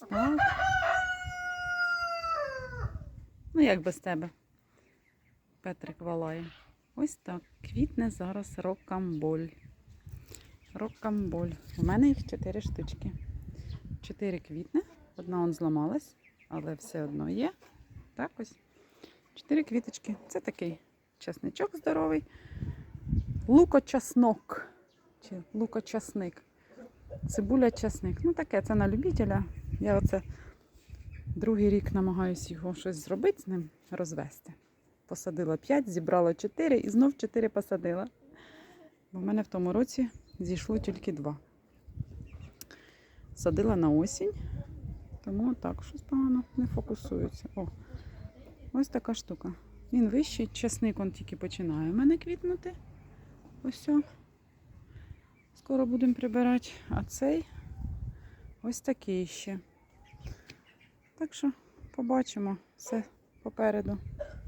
Ось так. Ну, як без тебе. Петрик валає. Ось так. Квітне зараз рокамболь. Рокамболь. У мене їх чотири штучки. Чотири квітне. Одна он зламалась, але все одно є. Так ось. Чотири квіточки. Це такий часничок здоровий. Лукочаснок. Чи лукочасник. Цибуля часник. Ну таке, це на любителя. Я оце другий рік намагаюся його щось зробити з ним, розвести. Посадила 5, зібрала 4 і знов 4 посадила. Бо в мене в тому році зійшло тільки 2. Садила на осінь, тому так, щось погано не фокусується. О, ось така штука. Він вищий, часник он тільки починає у мене квітнути. Ось. Скоро будемо прибирати. А цей ось такий ще. Так що побачимо все попереду.